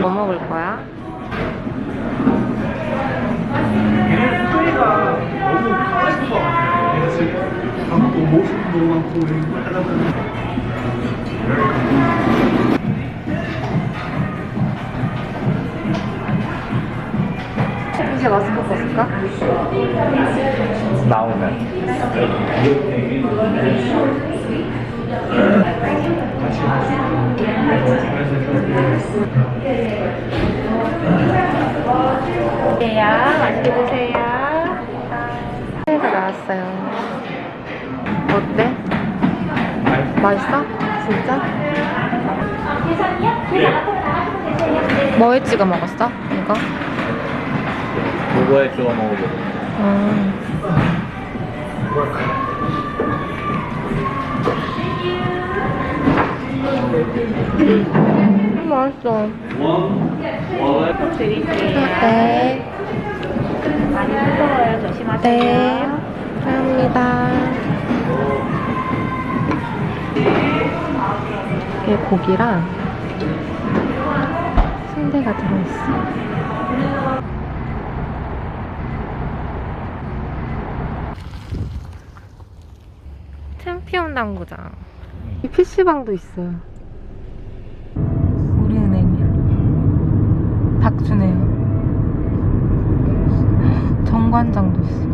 뭐 먹을 거야? 소리가 너무 가고 싶어 가지고 또 모습도 많고 이렇게 하다 보니 이제 마스크 벗을까? 나오면. 드세요. 맛있게 드세요. 새해가 나왔어요. 어때? 맛있어? 진짜? 뭐에 찍어 먹었어? 이거? 그거에 찍어 먹어보고. 음. 음, 맛있어. 네. 많이 무거워요. 조심하세요. 네. 감사합니다. 이게 고기랑 순대가 들어있어. 챔피언 당구장. 이 PC방도 있어요. 우리은행이야. 박주네요. 정관장도 있어.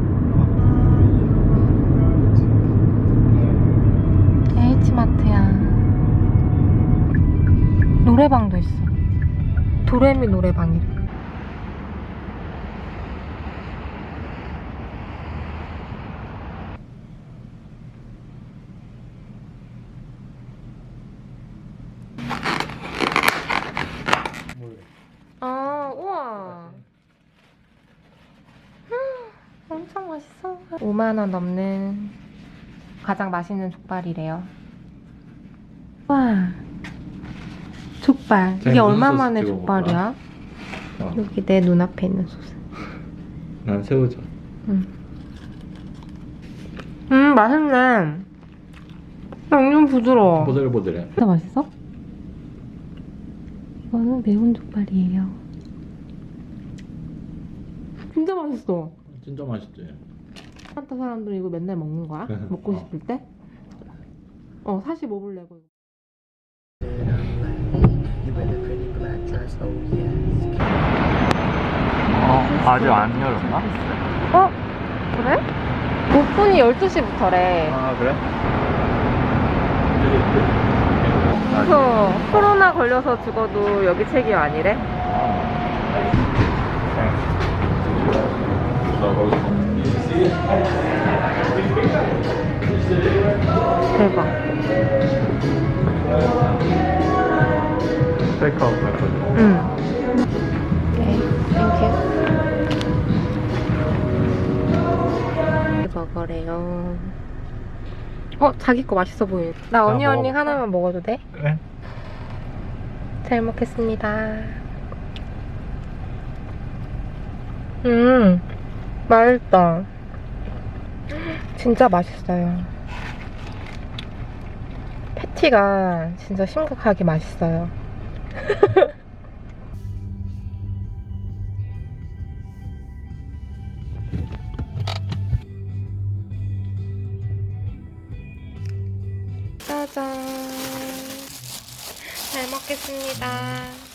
H마트야. 노래방도 있어. 도레미 노래방이래. 아, 우와. 음, 엄청 맛있어. 5만원 넘는 가장 맛있는 족발이래요. 와. 족발. 이게 무슨 얼마 만에? 족발이야? 어. 여기 내 눈앞에 있는 소스. 난 새우젓. 음. 음, 맛있네. 양념 부드러워. 보들보들해. 진짜 맛있어? 이거는 매운 족발이에요. 진짜 맛있어. 진짜 맛있지. 산타 사람들이 이거 맨날 먹는 거야? 먹고 어. 싶을 때? 어, 45불 내고. 어, 아직 안 열었나? 어? 그래? 오픈이 12시부터래. 아, 그래? 그래서 코로나 걸려서 죽어도 여기 책이 아니래? 대박. 테이크아웃. 응. 오케이, 땡큐. 먹으래요. 어, 자기 거 맛있어 보이네. 나 어니언링 먹어볼까? 하나만 먹어도 돼? 그래? 잘 먹겠습니다. 음, 맛있다. 진짜 맛있어요. 패티가 진짜 심각하게 맛있어요. 짜잔. 잘 먹겠습니다.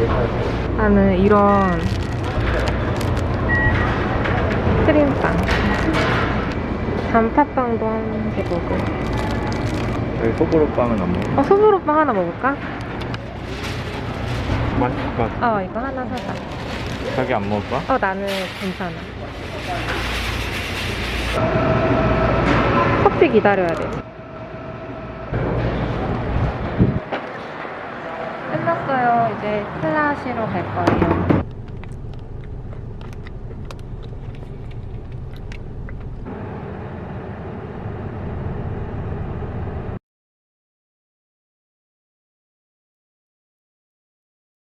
어. 나는 이런 크림빵 단팥빵도 한 개 먹고 여기 소보로빵은 안 먹어. 어 소보로빵 하나 먹을까? 맛있을 것 같아. 어 이거 하나 사자 자기 안 먹을 거야? 어 나는 괜찮아 커피 기다려야 돼. 끝났어요. 이제 클라시로 갈 거예요.